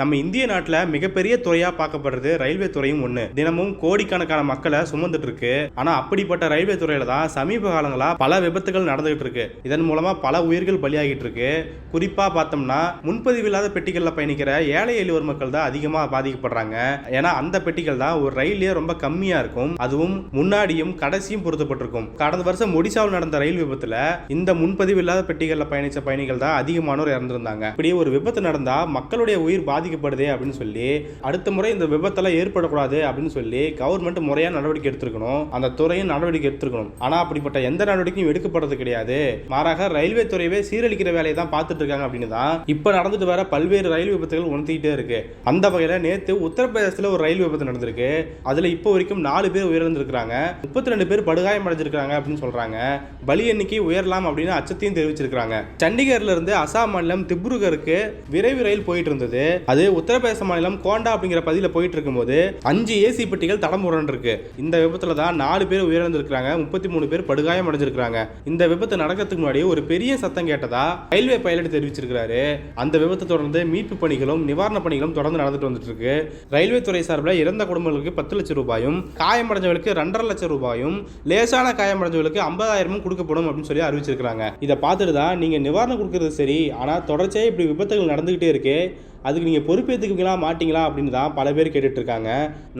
நம்ம இந்திய நாட்டில் மிகப்பெரிய துறையாக பார்க்கப்படுறது ரயில்வே துறையும் ஒன்று தினமும் கோடிக்கணக்கான மக்களை சுமந்துட்டு இருக்கு. ஆனால் அப்படிப்பட்ட ரயில்வே துறையில தான் சமீப காலங்களாக பல விபத்துகள் நடந்துகிட்டு இருக்கு. இதன் மூலமாக பல உயிர்கள் பலியாகிட்டு இருக்கு. குறிப்பாக பார்த்தோம்னா முன்பதிவு இல்லாத பெட்டிகளில் பயணிக்கிற ஏழை எளியோர் மக்கள் தான் அதிகமாக பாதிக்கப்படுறாங்க. ஏன்னா அந்த பெட்டிகள் தான் ஒரு ரயிலே ரொம்ப கம்மியாக இருக்கும். அதுவும் முன்னாடியும் கடைசியும் பொருத்தப்பட்டிருக்கும். கடந்த வருஷம் ஒடிசாவில் நடந்த ரயில் விபத்தில் இந்த முன்பதிவு இல்லாத பெட்டிகளில் பயணிச்ச பயணிகள் தான் அதிகமானோர் இறந்திருந்தாங்க. இப்படி ஒரு விபத்து நடந்தா மக்களுடைய உயிர் பாதிக்கப்படுதே அப்படின்னு சொல்லி அடுத்த முறை இந்த விபத்தெல்லாம் ஏற்படக்கூடாது அப்படின்னு சொல்லி கவர்மெண்ட் முறையாக நடவடிக்கை எடுத்திருக்கணும். அந்த துறையும் நடவடிக்கை எடுத்திருக்கணும். ஆனால் அப்படிப்பட்ட எந்த நடவடிக்கையும் எடுக்கப்படுறது கிடையாது. மாறாக ரயில்வே துறையவே சீரழிக்கிற வேலையை தான் பார்த்துட்டு இருக்காங்க அப்படின்னு தான் இப்போ நடந்துட்டு வர பல்வேறு ரயில் விபத்துகள் உணர்த்திக்கிட்டே இருக்கு. அந்த வகையில் நேற்று உத்தரப்பிரதேசத்துல ஒரு ரயில் விபத்து நடந்திருக்கு. அதுல இப்போ வரைக்கும் நாலு பேர் உயிரிழந்திருக்கிறாங்க. முப்பத்தி ரெண்டு பேர் படுகாயம் அடைஞ்சிருக்காங்க அப்படின்னு சொல்றாங்க. பலி எண்ணிக்கை உயரலாம் அப்படின்னு அச்சத்தையும் தெரிவிச்சிருக்காங்க சண்டிகர்ல இருந்து அசாம் மாநிலம் திப்ருகருக்கு விரைவு ரயில் போயிட்டு இருந்தது. அது உத்தரப்பிரதேச மாநிலம் கோண்டா அப்படிங்கிற பகுதியில் போயிட்டு இருக்கும்போது அஞ்சு ஏசி பெட்டிகள் தடம் இருக்கு இந்த விபத்துல தான் நாலு பேர் உயிரிழந்திருக்காங்க முப்பத்தி மூணு பேர் படுகாயம் அடைஞ்சிருக்கிறாங்க. இந்த விபத்து நடக்கிறதுக்கு முன்னாடி ஒரு பெரிய சத்தம் கேட்டதா ரயில்வே பைலட் தெரிவிச்சிருக்காரு அந்த விபத்தை தொடர்ந்து மீட்பு பணிகளும் நிவாரண பணிகளும் தொடர்ந்து நடந்துட்டு வந்துட்டு இருக்கு ரயில்வே துறை சார்பில் இறந்த குடும்பங்களுக்கு பத்து லட்சம் ரூபாயும் காயமடைஞ்சவர்களுக்கு ரெண்டரை லட்சம் ரூபாயும் லேசான காயமடைஞ்சவர்களுக்கு ஐம்பதாயிரமும் கொடுக்கப்படும் அப்படின்னு சொல்லி அறிவிச்சிருக்கிறாங்க. இதை பார்த்துட்டு தான் நீங்க நிவாரணம் கொடுக்கறது சரி ஆனா தொடர்ச்சியாக இப்படி விபத்துகள் நடந்துகிட்டே இருக்கு அதுக்கு நீங்கள் பொறுப்பேற்றுக்குவீங்களா மாட்டிங்களா அப்படின்னு தான் பல பேர் கேட்டுட்ருக்காங்க.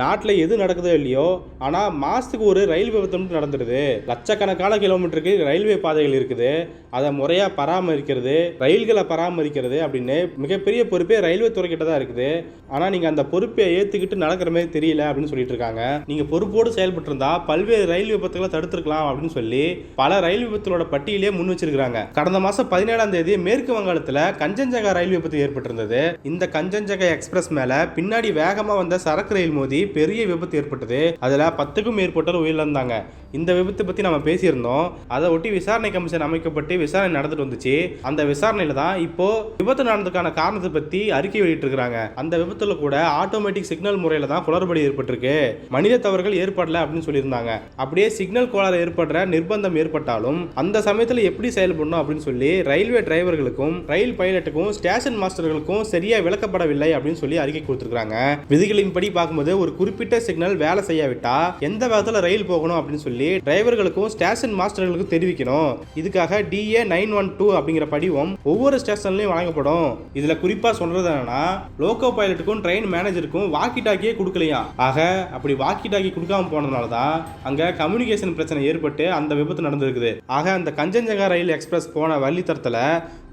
நாட்டில் எது நடக்குதோ இல்லையோ ஆனால் மாதத்துக்கு ஒரு ரயில் விபத்து மட்டும் நடந்துடுது. லட்சக்கணக்கான கிலோமீட்டருக்கு ரயில்வே பாதைகள் இருக்குது. அதை முறையாக பராமரிக்கிறது ரயில்களை பராமரிக்கிறது அப்படின்னு மிகப்பெரிய பொறுப்பே ரயில்வே துறைக்கிட்ட தான் இருக்குது. ஆனால் நீங்கள் அந்த பொறுப்பை ஏற்றுக்கிட்டு நடக்கிற மாதிரி தெரியல அப்படின்னு சொல்லிட்டு இருக்காங்க நீங்கள் பொறுப்போடு செயல்பட்டு இருந்தா பல்வேறு ரயில் விபத்துகளை தடுத்துருக்கலாம் அப்படின்னு சொல்லி பல ரயில் விபத்துகளோட பட்டியலே முன் வச்சிருக்காங்க கடந்த மாதம் பதினேழாம் தேதி மேற்கு வங்காளத்தில் கஞ்சன்ஜங்கா ரயில் விபத்து ஏற்பட்டிருந்தது. இந்த கஞ்சன்ஜங்கா எக்ஸ்பிரஸ் மேல பின்னாடி வேகமா வந்த சரக்கு ரயில் மோதி பெரிய விபத்து ஏற்பட்டது. அதுல பத்துக்கும் மேற்பட்டோர் உயிரிழந்தாங்க. இந்த விபத்து பத்தி நம்ம பேசியிருந்தோம். அதை ஒட்டி விசாரணை கமிஷன் அமைக்கப்பட்டு விசாரணை நடந்துட்டு வந்துச்சு. அந்த விசாரணையில தான் இப்போ விபத்து நடந்ததுக்கான காரணத்தை பத்தி அறிக்கை வெளியிட்டிருக்காங்க அந்த விபத்துல கூட ஆட்டோமேட்டிக் சிக்னல் முறையில தான் குளறுபடி ஏற்பட்டிருக்கு. மனித தவறுகள் ஏற்படல அப்படின்னு சொல்லியிருந்தாங்க. அப்படியே சிக்னல் கோளாறு ஏற்படுற நிர்பந்தம் ஏற்பட்டாலும் அந்த சமயத்துல எப்படி செயல்படணும் அப்படின்னு சொல்லி ரயில்வே டிரைவர்களுக்கும் ரயில் பைலட்டுக்கும் ஸ்டேஷன் மாஸ்டர்களுக்கும் சரியா விளக்கப்படவில்லை அப்படின்னு சொல்லி அறிக்கை கொடுத்துருக்காங்க விதிகளின்படி பார்க்கும்போது ஒரு குறிப்பிட்ட சிக்னல் வேலை செய்யாவிட்டா எந்த வேகத்தில் ரயில் போகணும் அப்படின்னு சொல்லி டிரைவர்களுக்கும் ஸ்டேஷன் மாஸ்டர்களுக்கும் தெரிவிக்கணும். இதுக்காக டிஏ நைன் ஒன் டூ அப்படிங்கிற படிவம் ஒவ்வொரு ஸ்டேஷன்லையும் வழங்கப்படும். இதுல குறிப்பா சொல்றது என்னன்னா லோக்கோ பைலட்டுக்கும் ட்ரெயின் மேனேஜருக்கும் வாக்கி டாக்கியே கொடுக்கலையா? ஆக அப்படி வாக்கி டாக்கி கொடுக்காம போனதுனால தான் அங்க கம்யூனிகேஷன் பிரச்சனை ஏற்பட்டு அந்த விபத்து நடந்திருக்குது. ஆக அந்த கஞ்சன்ஜங்கா ரயில் எக்ஸ்பிரஸ் போன வழித்தடத்துல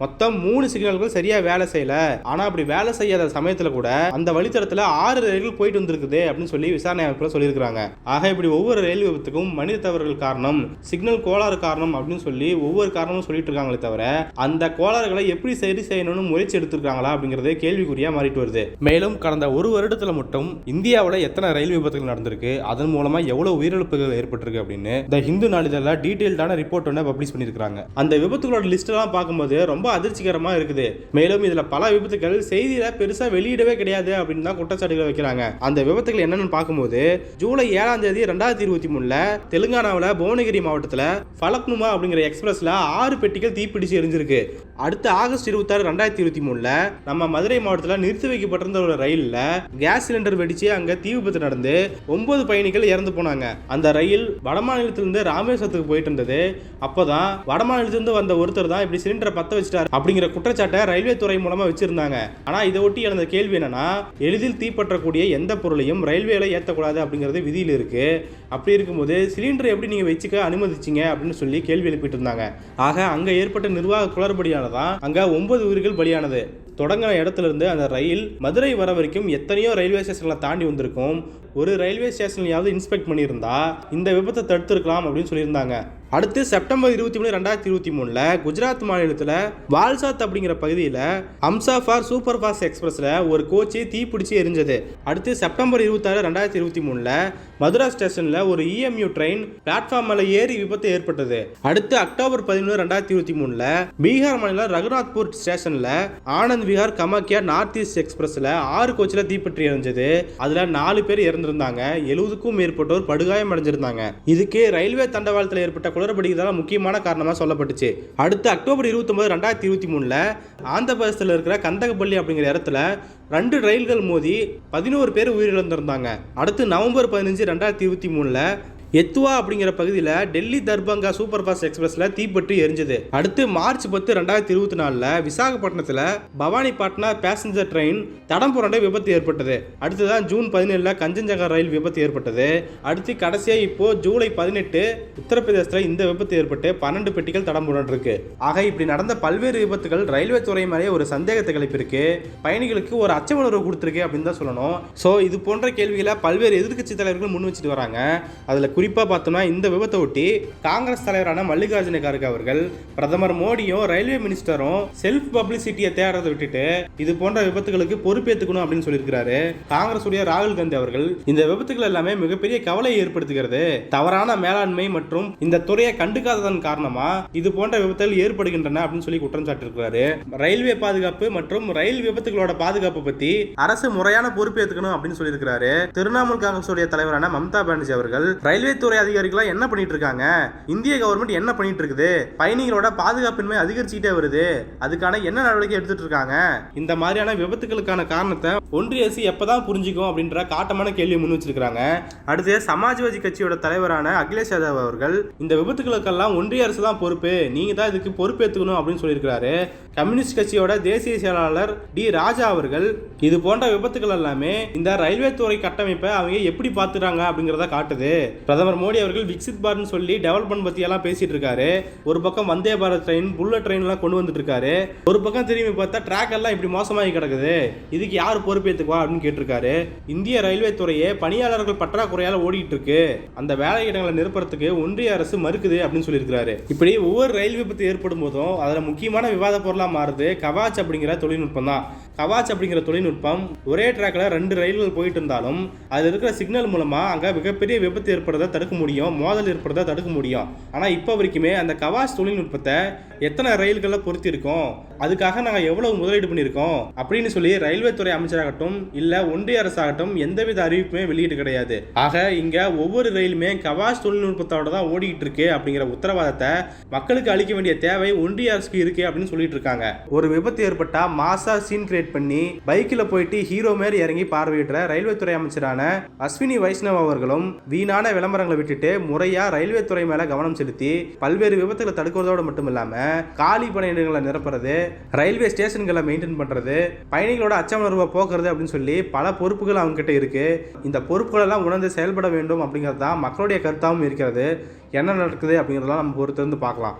மொத்தம் மூணு சிக்னல்கள் சரியா வேலை செய்யல. ஆனா அப்படி வேலை செய்யாத சமயத்துல கூட அந்த வழித்தடத்துல ஆறு ரயில்கள் போயிட்டு வந்திருக்குது அப்படின்னு சொல்லி விசாரணை அமைப்பில் சொல்லியிருக்கிறாங்க. ஆக இப்படி ஒவ்வொரு ரயில் விபத்துக்கும் மனித தவறுகள் காரணம் சிக்னல் கோளாறு காரணம் அப்படின்னு சொல்லி ஒவ்வொரு காரணமும் சொல்லிட்டு இருக்காங்களே தவிர அந்த கோளாறுகளை எப்படி சரி செய்யணும்னு முயற்சி எடுத்திருக்காங்களா அப்படிங்கறது கேள்விக்குறியா மாறிட்டு வருது. மேலும் கடந்த ஒரு வருடத்துல மட்டும் இந்தியாவில் எத்தனை ரயில் விபத்துகள் நடந்திருக்கு அதன் மூலமா எவ்வளவு உயிரிழப்புகள் ஏற்பட்டிருக்கு அப்படின்னு த ஹிந்து நாளிதழில் டீட்டெயில்டான ரிப்போர்ட் ஒன்று பப்ளிஷ் பண்ணியிருக்காங்க அந்த விபத்துகளோட லிஸ்ட் எல்லாம் பார்க்கும்போது ரொம்ப அதிர்ச்சிகரமா இருக்குது. மேலும் இதுல பல விபத்துகள் செய்தி செய்தியில பெருசா வெளியிடவே கிடையாது அப்படின்னு தான் குற்றச்சாட்டுகளை வைக்கிறாங்க. அந்த விபத்துகள் என்னன்னு பார்க்கும்போது ஜூலை ஏழாம் தேதி ரெண்டாயிரத்தி இருபத்தி மூணுல தெலுங்கானாவில் புவனகிரி மாவட்டத்தில் ஃபலக்னுமா அப்படிங்கிற எக்ஸ்பிரஸ்ல ஆறு பெட்டிகள் தீப்பிடிச்சு எரிஞ்சிருக்கு. அடுத்த ஆகஸ்ட் இருபத்தாறு ரெண்டாயிரத்தி இருபத்தி மூணுல நம்ம மதுரை மாவட்டத்தில் நிறுத்தி வைக்கப்பட்டிருந்த ஒரு ரயிலில் கேஸ் சிலிண்டர் வெடிச்சு அங்க தீ விபத்து நடந்து ஒன்பது பயணிகள் இறந்து போனாங்க. அந்த ரயில் வடமாநிலத்திலிருந்து ராமேஸ்வரத்துக்கு போயிட்டு இருந்தது. அப்போதான் வடமாநிலத்திலிருந்து வந்த ஒருத்தர் தான் இப்படி சிலிண்டரை பத்த வச்சிட்டாரு அப்படிங்கிற குற்றச்சாட்டை ரயில்வே துறை மூலமா வச்சிருந்தாங்க. ஆனா ஆனால் இதை ஒட்டி எழுந்த கேள்வி என்னன்னா எளிதில் தீப்பற்றக்கூடிய எந்த பொருளையும் ரயில்வேல ஏற்றக்கூடாது அப்படிங்கிறது விதியில் இருக்கு. அப்படி இருக்கும்போது சிலிண்டர் எப்படி நீங்கள் வச்சுக்க அனுமதிச்சிங்க அப்படின்னு சொல்லி கேள்வி எழுப்பிட்டு இருந்தாங்க ஆக அங்கே ஏற்பட்ட நிர்வாக குளறுபடியானதான் அங்கே ஒன்பது உயிர்கள் பலியானது. தொடங்கின இடத்துல இருந்து அந்த ரயில் மதுரை வர வரைக்கும் எத்தனையோ ரயில்வே ஸ்டேஷன்களை தாண்டி வந்திருக்கும். ஒரு ரயில்வே ஸ்டேஷன்லையாவது இன்ஸ்பெக்ட் பண்ணியிருந்தா இந்த விபத்தை தடுத்திருக்கலாம் அப்படின்னு சொல்லியிருந்தாங்க. அடுத்து செப்டம்பர் இருபத்தி மூணு ரெண்டாயிரத்தி இருபத்தி மூணில் குஜராத் மாநிலத்தில் வால்சாத் அப்படிங்கிற பகுதியில் அம்சாஃபார் சூப்பர் ஃபாஸ்ட் எக்ஸ்பிரஸில் ஒரு கோச்சு தீப்பிடிச்சு எரிஞ்சது. அடுத்து செப்டம்பர் இருபத்தாறு ரெண்டாயிரத்தி இருபத்தி மூணுல மதுரா ஸ்டேஷனில் ஒரு இஎம்யூ ட்ரெயின் பிளாட்ஃபார்ம் மேலே ஏறி விபத்து ஏற்பட்டது. அடுத்து அக்டோபர் பதினொன்று ரெண்டாயிரத்தி இருபத்தி மூணில் பீகார் மாநிலம் ரகுநாத்பூர் ஸ்டேஷனில் ஆனந்த் விஹார் கமாக்கியா நார்த் ஈஸ்ட் எக்ஸ்பிரஸில் ஆறு கோச்சில் தீப்பற்றி எரிஞ்சது. அதில் நாலு பேர் இறந்திருந்தாங்க. எழுபதுக்கும் மேற்பட்டோர் படுகாயம் அடைஞ்சிருந்தாங்க இதுக்கு ரயில்வே தண்டவாளத்தில் ஏற்பட்ட குளறுபடிதான் முக்கியமான காரணமாக சொல்லப்பட்டுச்சு. அடுத்து அக்டோபர் இருபத்தொம்பது ரெண்டாயிரத்தி இருபத்தி மூணில் ஆந்திர பிரதேசத்தில் இருக்கிற கந்தகப்பள்ளி அப்படிங்கிற இடத்துல ரெண்டு ரயில்கள் மோதி பதினோரு பேர் உயிரிழந்திருந்தாங்க. அடுத்து நவம்பர் பதினஞ்சு ரெண்டாயிரத்தி இருபத்தி மூணில் எத்துவா அப்படிங்கிற பகுதியில் டெல்லி தர்பங்கா சூப்பர் ஃபாஸ்ட் எக்ஸ்பிரஸ்ல தீப்பற்றி எரிஞ்சது. அடுத்து மார்ச் பத்து ரெண்டாயிரத்தி இருபத்தி நாலில் விசாகப்பட்டினத்தில் பவானி பாட்னா பேசஞ்சர் ட்ரெயின் தடம் புரண்ட விபத்து ஏற்பட்டது. அடுத்ததான் ஜூன் பதினேழில் கஞ்சன்ஜங்கா ரயில் விபத்து ஏற்பட்டது. அடுத்து கடைசியாக இப்போ ஜூலை பதினெட்டு உத்தரப்பிரதேசத்தில் இந்த விபத்து ஏற்பட்டு பன்னெண்டு பெட்டிகள் தடம் புரண்டிருக்கு. ஆக இப்படி நடந்த பல்வேறு விபத்துகள் ரயில்வே துறை மேலே ஒரு சந்தேகத்தை கிளப்பியிருக்கு. பயணிகளுக்கு ஒரு அச்ச உணர்வு கொடுத்துருக்கு அப்படின்னு தான் சொல்லணும். ஸோ இது போன்ற கேள்விகளை பல்வேறு எதிர்க்கட்சி தலைவர்கள் முன் வச்சுட்டு வராங்க. அதில் குறிப்பாக பார்த்தோம்னா இந்த விபத்தை ஒட்டி காங்கிரஸ் தலைவரான மல்லிகார்ஜுன கார்கே அவர்கள் பிரதமர் மோடியும் ரயில்வே மினிஸ்டரும் செல்ஃப் பப்ளிசிட்டியை தேடுறதை விட்டுட்டு இது போன்ற விபத்துகளுக்கு பொறுப்பேற்றுக்கணும் அப்படின்னு சொல்லியிருக்கிறாரு. காங்கிரஸ் உடைய ராகுல் காந்தி அவர்கள் இந்த விபத்துகள் எல்லாமே மிகப்பெரிய கவலையை ஏற்படுத்துகிறது. தவறான மேலாண்மை மற்றும் இந்த துறையை கண்டுக்காததன் காரணமா இது போன்ற விபத்துகள் ஏற்படுகின்றன அப்படின்னு சொல்லி குற்றம் சாட்டியிருக்கிறாரு. ரயில்வே பாதுகாப்பு மற்றும் ரயில் விபத்துகளோட பாதுகாப்பு பத்தி அரசு முறையான பொறுப்பேற்றுக்கணும் அப்படின்னு சொல்லியிருக்கிறாரு. திரிணாமுல் காங்கிரஸ் உடைய தலைவரான மம்தா பானர்ஜி அவர்கள் ரயில்வே துறை அதிகாரிகள் என்ன பண்ணிட்டு இருக்காங்க இந்திய கவர்மெண்ட் என்ன பண்ணிட்டு இருக்குது பயணிகளோட பாதுகாப்பின்மை அதிகரிச்சுக்கிட்டே வருது. அதுக்கான என்ன நடவடிக்கை எடுத்துட்டு இருக்காங்க இந்த மாதிரியான விபத்துகளுக்கான காரணத்தை ஒன்றிய அரசு எப்பதான் புரிஞ்சுக்கும் அப்படின்ற காட்டமான கேள்வி முன் வச்சிருக்காங்க அடுத்து சமாஜ்வாதி கட்சியோட தலைவரான அகிலேஷ் யாதவ் அவர்கள் இந்த விபத்துகளுக்கெல்லாம் ஒன்றிய அரசு தான் பொறுப்பு. நீங்க தான் இதுக்கு பொறுப்பேற்றுக்கணும் அப்படின்னு சொல்லியிருக்கிறாரு. கம்யூனிஸ்ட் கட்சியோட தேசிய செயலாளர் டி ராஜா அவர்கள் இது போன்ற விபத்துகள் எல்லாமே இந்த ரயில்வே துறை கட்டமைப்பை அவங்க எப்படி பார்த்துறாங்க அப்படிங்கிறத காட்டுது. பிரதமர் மோடி அவர்கள் விக்சித் பாரத்னு சொல்லி டெவலப்மெண்ட் பற்றியெல்லாம் பேசிட்டு இருக்காரு ஒரு பக்கம் Vande Bharat train bullet train எல்லாம் கொண்டு வந்துட்டு இருக்காரு ஒரு பக்கம் திரும்பி பார்த்தா ட்ராக் எல்லாம் இப்படி மோசமாகி கிடக்குது. இதுக்கு யார் பொறுப்பேற்றுக்குவா அப்படின்னு கேட்டிருக்காரு. இந்திய ரயில்வே துறையே பணியாளர்கள் பற்றாக்குறையால் ஓடிட்டு இருக்கு அந்த வேலை இடங்களை நிரப்புறதுக்கு ஒன்றிய அரசு மறுக்குது அப்படின்னு சொல்லியிருக்கிறாரு. இப்படி ஒவ்வொரு ரயில் விபத்து ஏற்படும் போதும் அதில் முக்கியமான விவாத பொருளாக மாறுது கவாச் அப்படிங்கிற தொழில்நுட்பம் தான். கவாச் அப்படிங்கிற தொழில்நுட்பம் ஒரே ட்ராக்ல ரெண்டு ரயில்கள் போயிட்டு இருந்தாலும் அதில் இருக்கிற சிக்னல் மூலமா அங்கே மிகப்பெரிய விபத்து ஏற்படுறத தடுக்க முடியும் மோதல் ஏற்படுறதை தடுக்க முடியும். ஆனால் இப்போ வரைக்குமே அந்த கவாஸ் தொழில்நுட்பத்தை எத்தனை ரயில்களில் பொருத்திருக்கோம் அதுக்காக நாங்கள் எவ்வளவு முதலீடு பண்ணியிருக்கோம் அப்படின்னு சொல்லி ரயில்வே துறை அமைச்சராகட்டும் இல்லை ஒன்றிய அரசாகட்டும் எந்தவித அறிவிப்புமே வெளியிட்டு கிடையாது. ஆக இங்கே ஒவ்வொரு ரயிலுமே கவாஸ் தொழில்நுட்பத்தோட தான் ஓடிக்கிட்டு இருக்கு அப்படிங்கிற உத்தரவாதத்தை மக்களுக்கு அளிக்க வேண்டிய தேவை ஒன்றிய அரசுக்கு இருக்கு அப்படின்னு சொல்லிட்டு இருக்காங்க. ஒரு விபத்து ஏற்பட்டா மாசா சீன் கிரியேட் பண்ணி பைக்கில் போயிட்டு ஹீரோ மாரி இறங்கி பார்வையிடுற ரயில்வே துறை அமைச்சரான அஸ்வினி வைஷ்ணவ் அவர்களும் வீணான விளம்பர விளம்பரங்களை விட்டுட்டு முறையா ரயில்வே துறை மேல கவனம் செலுத்தி பல்வேறு விபத்துகளை தடுக்கிறதோடு மட்டும் இல்லாம காலி பணியிடங்களை நிரப்புறது ரயில்வே ஸ்டேஷன்களை மெயின்டைன் பண்றது பயணிகளோட அச்ச உணர்வை போக்குறது அப்படின்னு சொல்லி பல பொறுப்புகள் அவங்க கிட்ட இருக்கு. இந்த பொறுப்புகள் எல்லாம் உணர்ந்து செயல்பட வேண்டும் அப்படிங்கிறது தான் மக்களுடைய கருத்தாகவும் இருக்கிறது. என்ன நடக்குது அப்படிங்கிறதெல்லாம் நம்ம பொறுத்திருந்து பார்க்கலாம்.